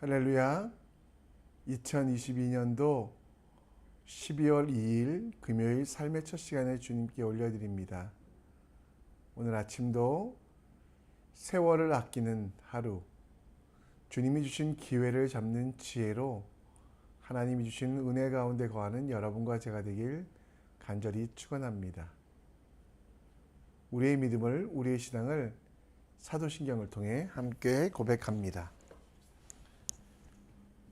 할렐루야. 2022년도 12월 2일 금요일 삶의 첫 시간에 주님께 올려드립니다. 오늘 아침도 세월을 아끼는 하루, 주님이 주신 기회를 잡는 지혜로 하나님이 주신 은혜 가운데 거하는 여러분과 제가 되길 간절히 축원합니다. 우리의 믿음을, 우리의 신앙을 사도신경을 통해 함께 고백합니다.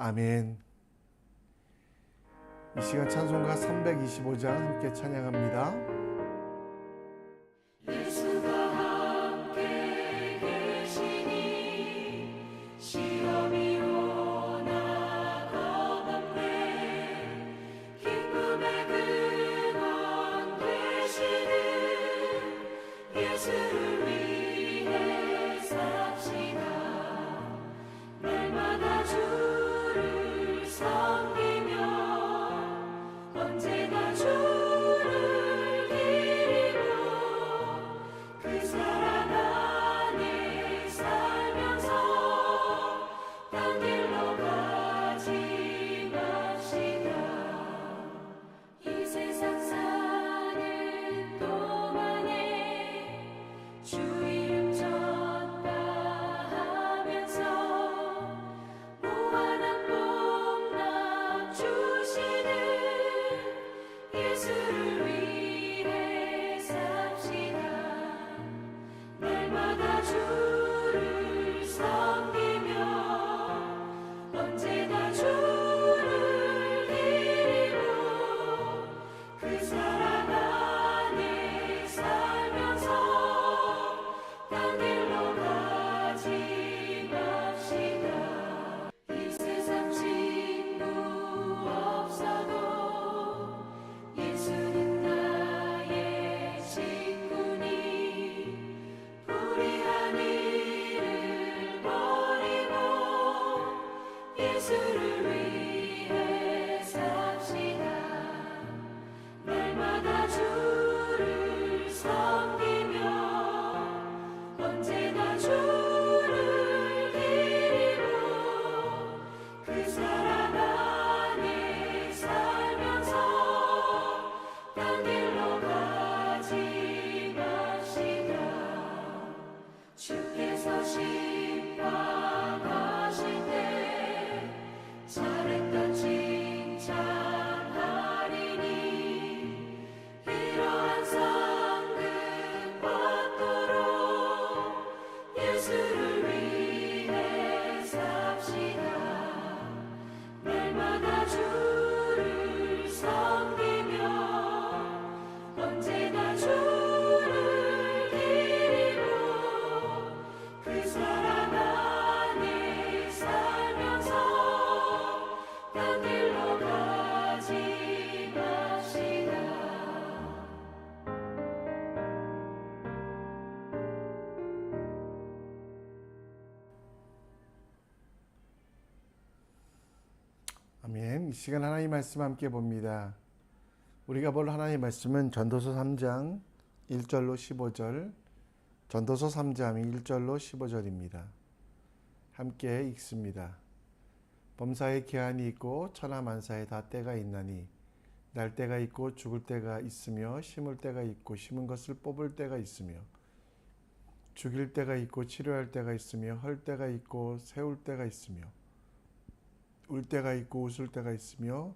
아멘. 이 시간 찬송가 325장 함께 찬양합니다. 시간 하나님 말씀 함께 봅니다. 우리가 볼 하나님 말씀은 전도서 3장 1절로 15절, 전도서 3장 1절로 15절입니다. 함께 읽습니다. 범사에 기한이 있고 천하 만사에 다 때가 있나니 날 때가 있고 죽을 때가 있으며 심을 때가 있고 심은 것을 뽑을 때가 있으며 죽일 때가 있고 치료할 때가 있으며 헐 때가 있고 세울 때가 있으며 울 때가 있고 웃을 때가 있으며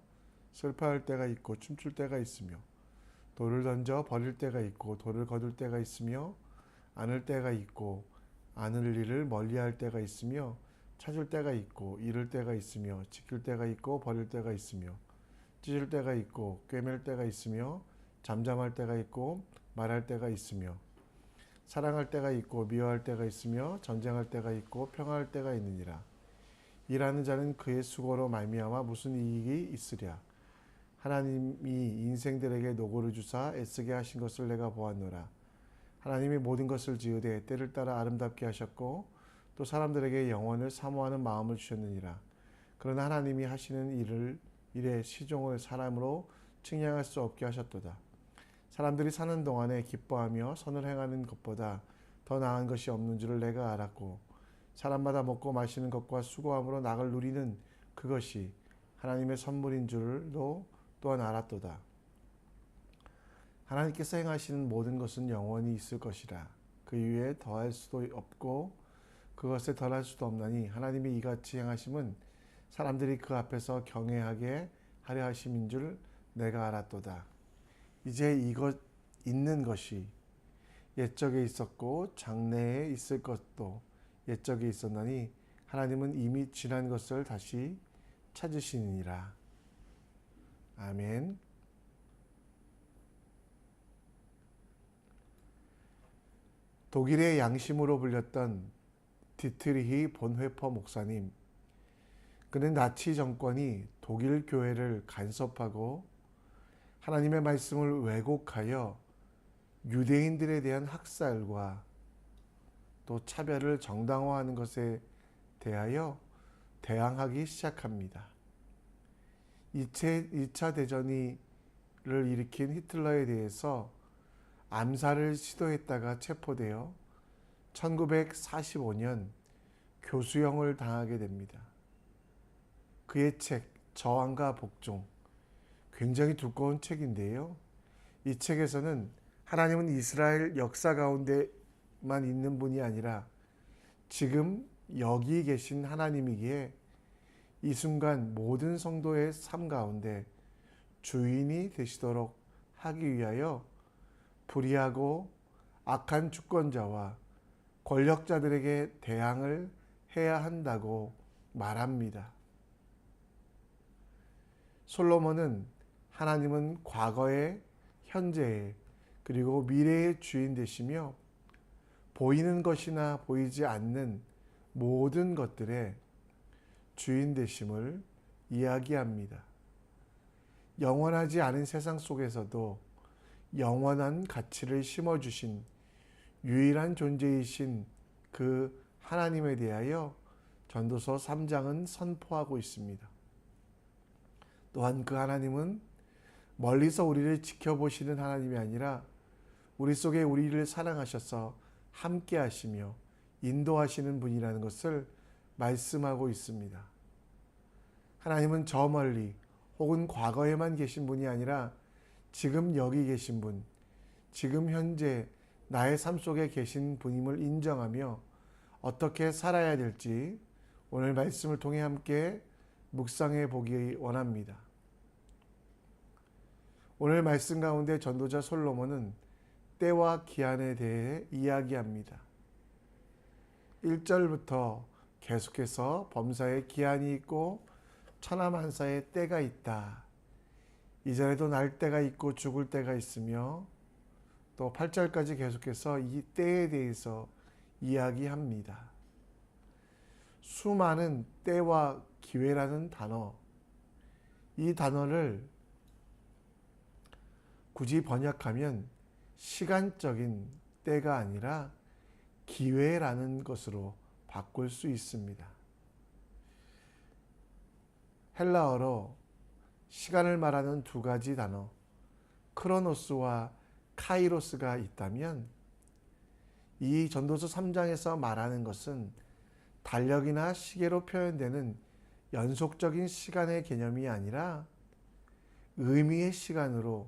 슬퍼할 때가 있고 춤출 때가 있으며 돌을 던져 버릴 때가 있고 돌을 거둘 때가 있으며 안을 때가 있고 안을 일을 멀리할 때가 있으며 찾을 때가 있고 잃을 때가 있으며 지킬 때가 있고 버릴 때가 있으며 찢을 때가 있고 꿰맬 때가 있으며 잠잠할 때가 있고 말할 때가 있으며 사랑할 때가 있고 미워할 때가 있으며 전쟁할 때가 있고 평화할 때가 있느니라 일하는 자는 그의 수고로 말미암아 무슨 이익이 있으랴? 하나님이 인생들에게 노고를 주사 애쓰게 하신 것을 내가 보았노라. 하나님이 모든 것을 지으되 때를 따라 아름답게 하셨고 또 사람들에게 영원을 사모하는 마음을 주셨느니라. 그러나 하나님이 하시는 일을 일의 시종을 사람으로 측량할 수 없게 하셨도다. 사람들이 사는 동안에 기뻐하며 선을 행하는 것보다 더 나은 것이 없는 줄을 내가 알았고 사람마다 먹고 마시는 것과 수고함으로 낙을 누리는 그것이 하나님의 선물인 줄도 또한 알았도다. 하나님께서 행하시는 모든 것은 영원히 있을 것이라. 그 위에 더할 수도 없고 그것에 덜할 수도 없나니 하나님이 이같이 행하심은 사람들이 그 앞에서 경외하게 하려 하심인 줄 내가 알았도다. 이제 이것 있는 것이 옛적에 있었고 장래에 있을 것도 옛적에 있었나니 하나님은 이미 지난 것을 다시 찾으시니라. 아멘. 독일의 양심으로 불렸던 디트리히 본회퍼 목사님. 그는 나치 정권이 독일 교회를 간섭하고 하나님의 말씀을 왜곡하여 유대인들에 대한 학살과 또 차별을 정당화하는 것에 대하여 대항하기 시작합니다. 2차 대전을 일으킨 히틀러에 대해서 암살을 시도했다가 체포되어 1945년 교수형을 당하게 됩니다. 그의 책 저항과 복종 굉장히 두꺼운 책인데요. 이 책에서는 하나님은 이스라엘 역사 가운데 만 있는 분이 아니라 지금 여기 계신 하나님이기에 이 순간 모든 성도의 삶 가운데 주인이 되시도록 하기 위하여 불의하고 악한 주권자와 권력자들에게 대항을 해야 한다고 말합니다. 솔로몬은 하나님은 과거의 현재의 그리고 미래의 주인 되시며 보이는 것이나 보이지 않는 모든 것들의 주인 되심을 이야기합니다. 영원하지 않은 세상 속에서도 영원한 가치를 심어주신 유일한 존재이신 그 하나님에 대하여 전도서 3장은 선포하고 있습니다. 또한 그 하나님은 멀리서 우리를 지켜보시는 하나님이 아니라 우리 속에 우리를 사랑하셔서 함께 하시며 인도하시는 분이라는 것을 말씀하고 있습니다. 하나님은 저 멀리 혹은 과거에만 계신 분이 아니라 지금 여기 계신 분, 지금 현재 나의 삶 속에 계신 분임을 인정하며 어떻게 살아야 될지 오늘 말씀을 통해 함께 묵상해 보기 원합니다. 오늘 말씀 가운데 전도자 솔로몬은 때와 기한에 대해 이야기합니다. 1절부터 계속해서 범사에 기한이 있고 천하만사에 때가 있다. 이전에도 날 때가 있고 죽을 때가 있으며 또 8절까지 계속해서 이 때에 대해서 이야기합니다. 수많은 때와 기회라는 단어, 이 단어를 굳이 번역하면 시간적인 때가 아니라 기회라는 것으로 바꿀 수 있습니다. 헬라어로 시간을 말하는 두 가지 단어, 크로노스와 카이로스가 있다면 이 전도서 3장에서 말하는 것은 달력이나 시계로 표현되는 연속적인 시간의 개념이 아니라 의미의 시간으로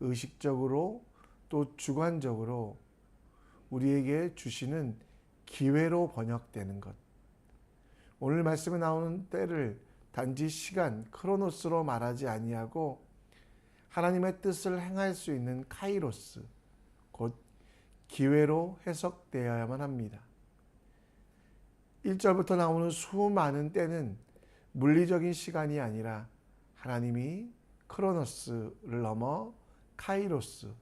의식적으로 또 주관적으로 우리에게 주시는 기회로 번역되는 것. 오늘 말씀에 나오는 때를 단지 시간 크로노스로 말하지 아니하고 하나님의 뜻을 행할 수 있는 카이로스 곧 기회로 해석되어야만 합니다. 1절부터 나오는 수많은 때는 물리적인 시간이 아니라 하나님이 크로노스를 넘어 카이로스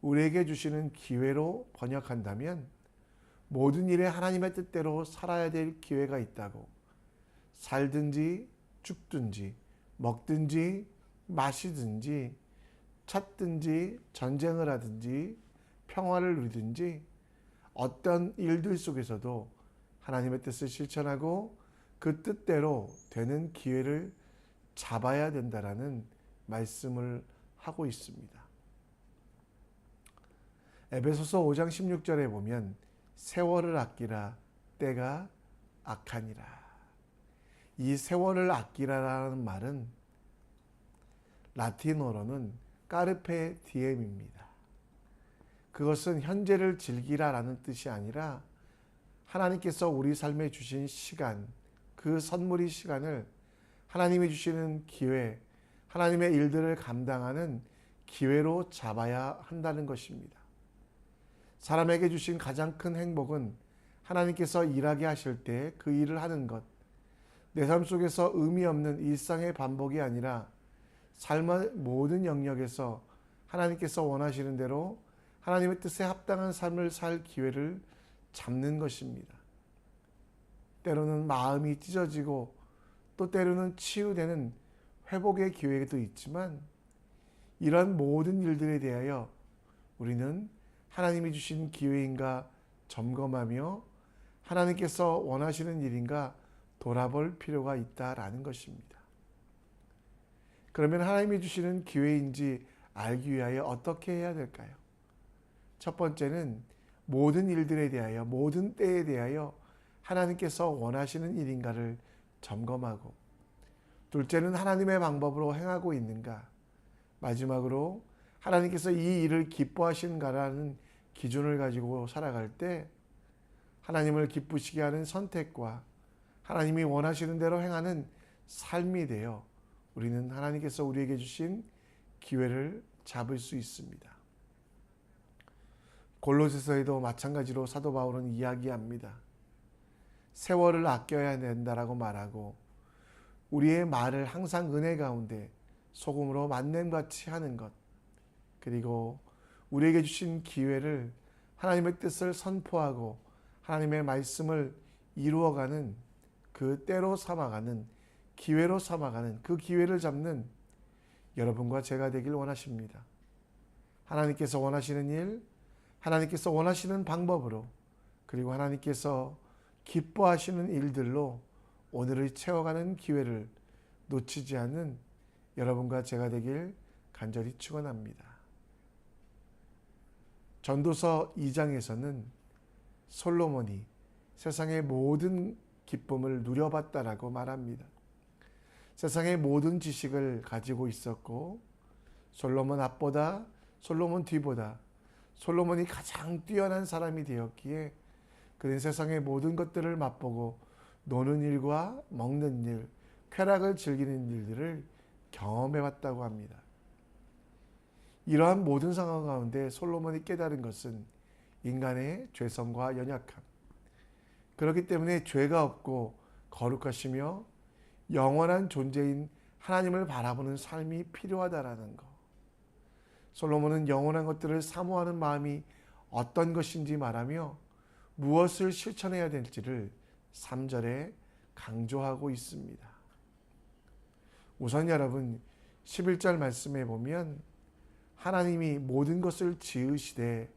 우리에게 주시는 기회로 번역한다면 모든 일에 하나님의 뜻대로 살아야 될 기회가 있다고 살든지 죽든지 먹든지 마시든지 찾든지 전쟁을 하든지 평화를 누리든지 어떤 일들 속에서도 하나님의 뜻을 실천하고 그 뜻대로 되는 기회를 잡아야 된다라는 말씀을 하고 있습니다. 에베소서 5장 16절에 보면 세월을 아끼라 때가 악하니라. 이 세월을 아끼라라는 말은 라틴어로는 까르페 디엠입니다. 그것은 현재를 즐기라라는 뜻이 아니라 하나님께서 우리 삶에 주신 시간, 그 선물이 시간을 하나님이 주시는 기회, 하나님의 일들을 감당하는 기회로 잡아야 한다는 것입니다. 사람에게 주신 가장 큰 행복은 하나님께서 일하게 하실 때 그 일을 하는 것, 내 삶 속에서 의미 없는 일상의 반복이 아니라 삶의 모든 영역에서 하나님께서 원하시는 대로 하나님의 뜻에 합당한 삶을 살 기회를 잡는 것입니다. 때로는 마음이 찢어지고 또 때로는 치유되는 회복의 기회도 있지만 이런 모든 일들에 대하여 우리는 하나님이 주신 기회인가 점검하며 하나님께서 원하시는 일인가 돌아볼 필요가 있다라는 것입니다. 그러면 하나님이 주시는 기회인지 알기 위하여 어떻게 해야 될까요? 첫 번째는 모든 일들에 대하여 모든 때에 대하여 하나님께서 원하시는 일인가를 점검하고 둘째는 하나님의 방법으로 행하고 있는가 마지막으로 하나님께서 이 일을 기뻐하시는가라는 기준을 가지고 살아갈 때 하나님을 기쁘시게 하는 선택과 하나님이 원하시는 대로 행하는 삶이 되어 우리는 하나님께서 우리에게 주신 기회를 잡을 수 있습니다. 골로새서에도 마찬가지로 사도 바울은 이야기합니다. 세월을 아껴야 된다라고 말하고 우리의 말을 항상 은혜 가운데 소금으로 만냄같이 하는 것 그리고 우리에게 주신 기회를 하나님의 뜻을 선포하고 하나님의 말씀을 이루어가는 그 때로 삼아가는 기회로 삼아가는 그 기회를 잡는 여러분과 제가 되길 원하십니다. 하나님께서 원하시는 일, 하나님께서 원하시는 방법으로 그리고 하나님께서 기뻐하시는 일들로 오늘을 채워가는 기회를 놓치지 않는 여러분과 제가 되길 간절히 축원합니다. 전도서 2장에서는 솔로몬이 세상의 모든 기쁨을 누려봤다라고 말합니다. 세상의 모든 지식을 가지고 있었고 솔로몬 앞보다 솔로몬 뒤보다 솔로몬이 가장 뛰어난 사람이 되었기에 그는 세상의 모든 것들을 맛보고 노는 일과 먹는 일, 쾌락을 즐기는 일들을 경험해 왔다고 합니다. 이러한 모든 상황 가운데 솔로몬이 깨달은 것은 인간의 죄성과 연약함. 그렇기 때문에 죄가 없고 거룩하시며 영원한 존재인 하나님을 바라보는 삶이 필요하다라는 것. 솔로몬은 영원한 것들을 사모하는 마음이 어떤 것인지 말하며 무엇을 실천해야 될지를 3절에 강조하고 있습니다. 우선 여러분 11절 말씀에 보면 하나님이 모든 것을 지으시되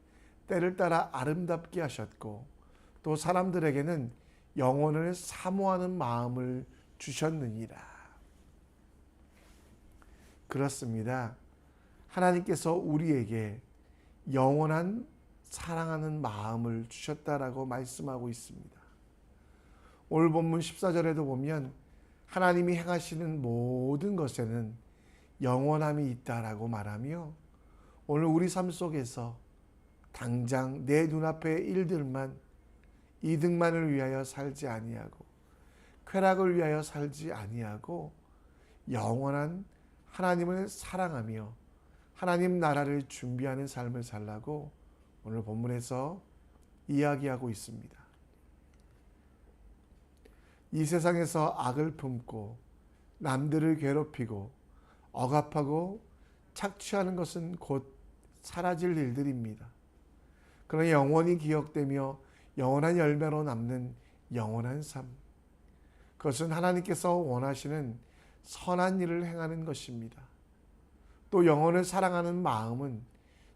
때를 따라 아름답게 하셨고 또 사람들에게는 영혼을 사모하는 마음을 주셨느니라. 그렇습니다. 하나님께서 우리에게 영원한 사랑하는 마음을 주셨다라고 말씀하고 있습니다. 오늘 본문 14절에도 보면 하나님이 행하시는 모든 것에는 영원함이 있다라고 말하며 오늘 우리 삶 속에서 당장 내 눈앞의 일들만 이득만을 위하여 살지 아니하고 쾌락을 위하여 살지 아니하고 영원한 하나님을 사랑하며 하나님 나라를 준비하는 삶을 살라고 오늘 본문에서 이야기하고 있습니다. 이 세상에서 악을 품고 남들을 괴롭히고 억압하고 착취하는 것은 곧 사라질 일들입니다. 그러나 영원히 기억되며 영원한 열매로 남는 영원한 삶. 그것은 하나님께서 원하시는 선한 일을 행하는 것입니다. 또 영혼을 사랑하는 마음은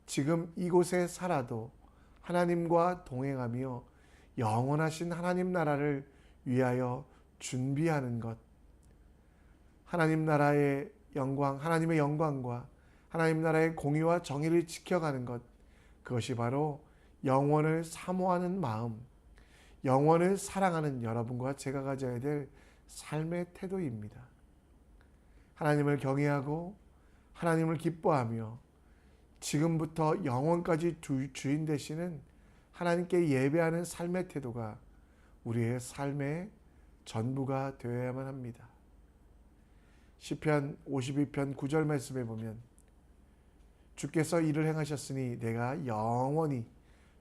지금 이곳에 살아도 하나님과 동행하며 영원하신 하나님 나라를 위하여 준비하는 것. 하나님 나라의 영광, 하나님의 영광과 하나님 나라의 공의와 정의를 지켜가는 것. 그것이 바로 영원을 사모하는 마음, 영원을 사랑하는 여러분과 제가 가져야 될 삶의 태도입니다. 하나님을 경외하고 하나님을 기뻐하며 지금부터 영원까지 주- 주인 되시는 하나님께 예배하는 삶의 태도가 우리의 삶의 전부가 되어야만 합니다. 시편 52편 9절 말씀에 보면 주께서 일을 행하셨으니 내가 영원히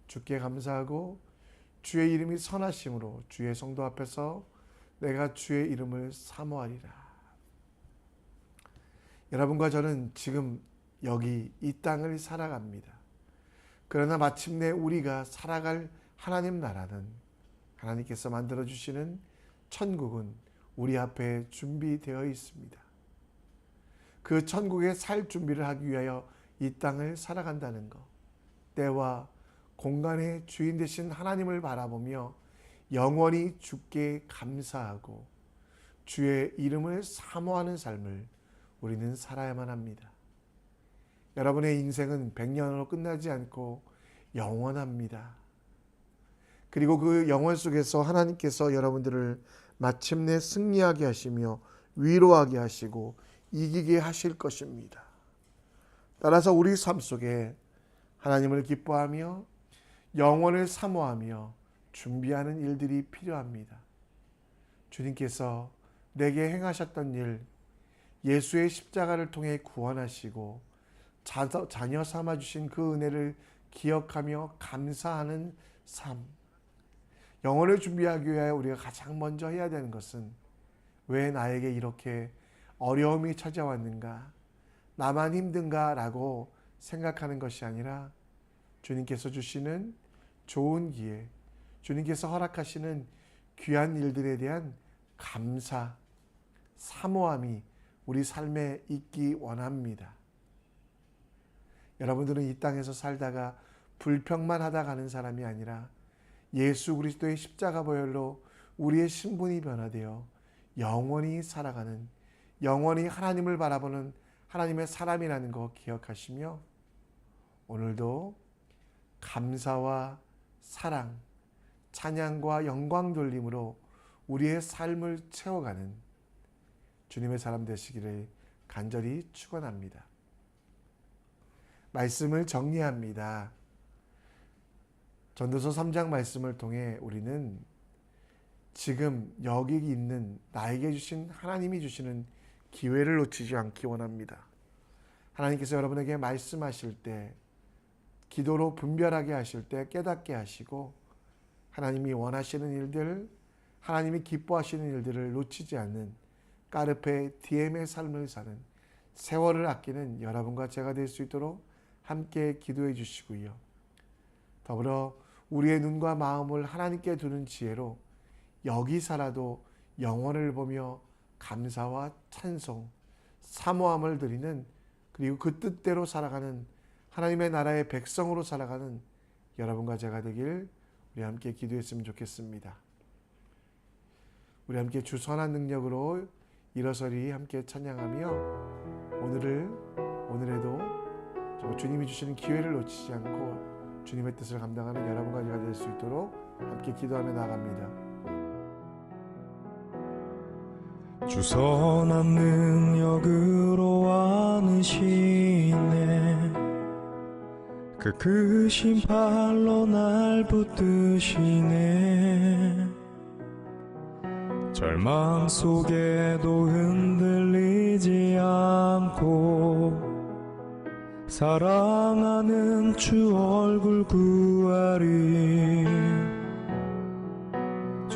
주께 감사하고 주의 이름이 선하심으로 주의 성도 앞에서 내가 주의 이름을 사모하리라. 여러분과 저는 지금 여기 이 땅을 살아갑니다. 그러나 마침내 우리가 살아갈 하나님 나라는 하나님께서 만들어 주시는 천국은 우리 앞에 준비되어 있습니다. 그 천국에 살 준비를 하기 위하여 이 땅을 살아간다는 것. 때와 공간의 주인 되신 하나님을 바라보며 영원히 주께 감사하고 주의 이름을 사모하는 삶을 우리는 살아야만 합니다. 여러분의 인생은 100년으로 끝나지 않고 영원합니다. 그리고 그 영원 속에서 하나님께서 여러분들을 마침내 승리하게 하시며 위로하게 하시고 이기게 하실 것입니다. 따라서 우리 삶 속에 하나님을 기뻐하며 영원을 사모하며 준비하는 일들이 필요합니다. 주님께서 내게 행하셨던 일, 예수의 십자가를 통해 구원하시고 자- 자녀 삼아 주신 그 은혜를 기억하며 감사하는 삶. 영혼을 준비하기 위하여 우리가 가장 먼저 해야 되는 것은 왜 나에게 이렇게 어려움이 찾아왔는가? 나만 힘든가라고 생각하는 것이 아니라 주님께서 주시는 좋은 기회, 주님께서 허락하시는 귀한 일들에 대한 감사, 사모함이 우리 삶에 있기 원합니다. 여러분들은 이 땅에서 살다가 불평만 하다 가는 사람이 아니라 예수 그리스도의 십자가 보혈로 우리의 신분이 변화되어 영원히 살아가는 영원히 하나님을 바라보는 하나님의 사람이라는 거 기억하시며 오늘도 감사와 사랑, 찬양과 영광 돌림으로 우리의 삶을 채워가는 주님의 사람 되시기를 간절히 축원합니다. 말씀을 정리합니다. 전도서 3장 말씀을 통해 우리는 지금 여기 있는 나에게 주신 하나님이 주시는 기회를 놓치지 않기 원합니다. 하나님께서 여러분에게 말씀하실 때 기도로 분별하게 하실 때 깨닫게 하시고 하나님이 원하시는 일들, 하나님이 기뻐하시는 일들을 놓치지 않는 까르페 디엠의 삶을 사는 세월을 아끼는 여러분과 제가 될 수 있도록 함께 기도해 주시고요. 더불어 우리의 눈과 마음을 하나님께 두는 지혜로 여기 살아도 영원을 보며 감사와 찬송, 사모함을 드리는 그리고 그 뜻대로 살아가는 하나님의 나라의 백성으로 살아가는 여러분과 제가 되길 우리 함께 기도했으면 좋겠습니다. 우리 함께 주 선한 능력으로 일어서리 함께 찬양하며 오늘을 오늘에도 주님이 주시는 기회를 놓치지 않고 주님의 뜻을 감당하는 여러분과 제가 될 수 있도록 함께 기도하며 나갑니다. 주선한 능력으로 안으시네. 그 크신 팔로 날 붙드시네. 절망 속에도 흔들리지 않고 사랑하는 주 얼굴 구하리. 주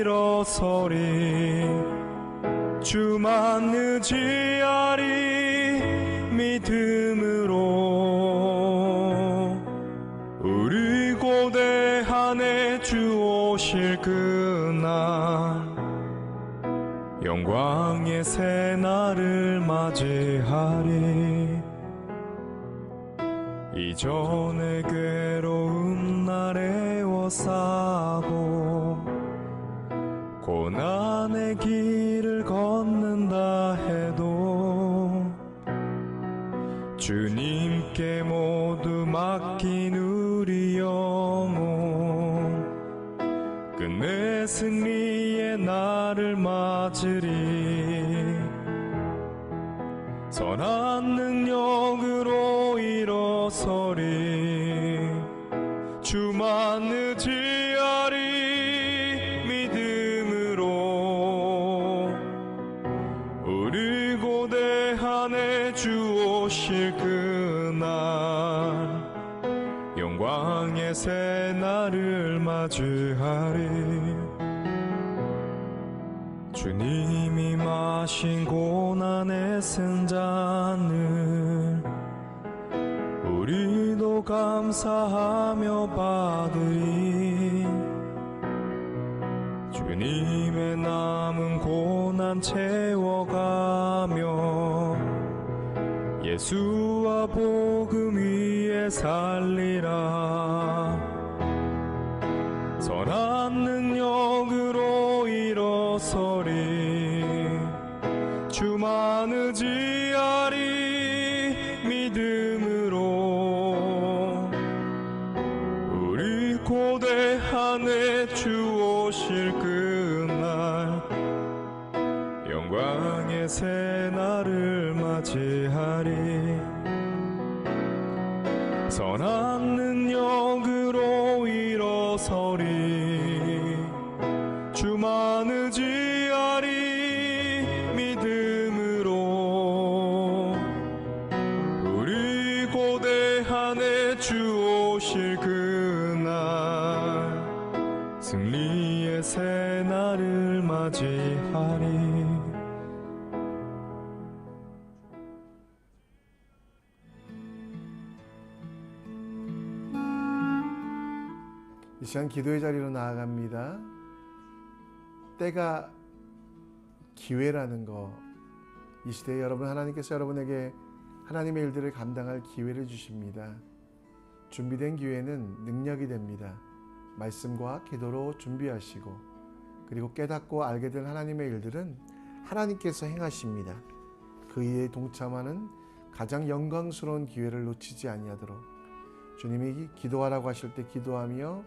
일어서리. 주만 의지하리 믿음으로. 우리 고대한에 주 오실 그날 영광의 새 날을 맞이하리. 이전의 괴로움 날에 워싸고 길을 걷는다 해도 주님께 모두 맡긴 우리 영혼 끝내 승리의 날을 맞으리. 선한 능력으로 일어서리. 주만 의지 맞이하리. 주님이 마신 고난의 승잔을 우리도 감사하며 받으리. 주님의 남은 고난 채워가며 예수와 복음 위에 살 한 능력으로 일어서리. 주만 의지 하리 이 시간 기도의 자리로 나아갑니다. 때가 기회라는 거. 이 시대에 여러분 하나님께서 여러분에게 하나님의 일들을 감당할 기회를 주십니다. 준비된 기회는 능력이 됩니다. 말씀과 기도로 준비하시고 그리고 깨닫고 알게 된 하나님의 일들은 하나님께서 행하십니다. 그 일에 동참하는 가장 영광스러운 기회를 놓치지 아니하도록 주님이 기도하라고 하실 때 기도하며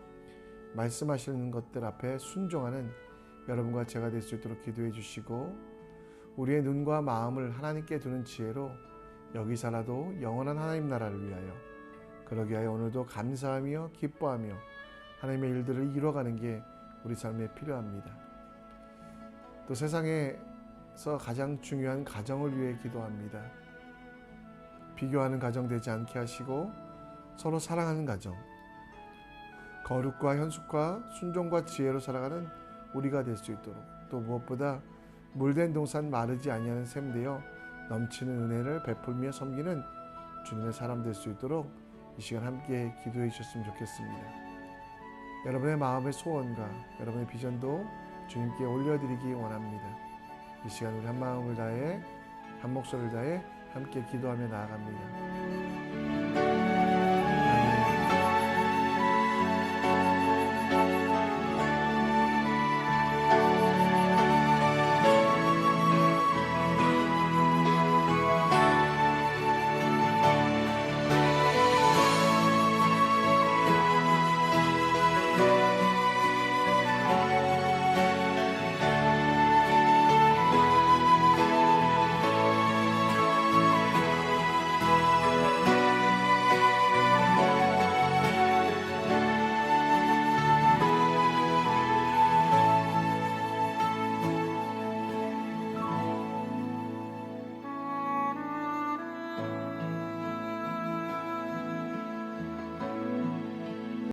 말씀하시는 것들 앞에 순종하는 여러분과 제가 될 수 있도록 기도해 주시고 우리의 눈과 마음을 하나님께 두는 지혜로 여기서라도 영원한 하나님 나라를 위하여 그러기 위하여 오늘도 감사하며 기뻐하며 하나님의 일들을 이뤄가는 게 우리 삶에 필요합니다. 또 세상에서 가장 중요한 가정을 위해 기도합니다. 비교하는 가정 되지 않게 하시고 서로 사랑하는 가정, 거룩과 현숙과 순종과 지혜로 살아가는 우리가 될 수 있도록 또 무엇보다 물된 동산 마르지 아니하는 셈 되어 넘치는 은혜를 베풀며 섬기는 주님의 사람 될 수 있도록 이 시간 함께 기도해 주셨으면 좋겠습니다. 여러분의 마음의 소원과 여러분의 비전도 주님께 올려드리기 원합니다. 이 시간 우리 한 마음을 다해 한 목소리를 다해 함께 기도하며 나아갑니다.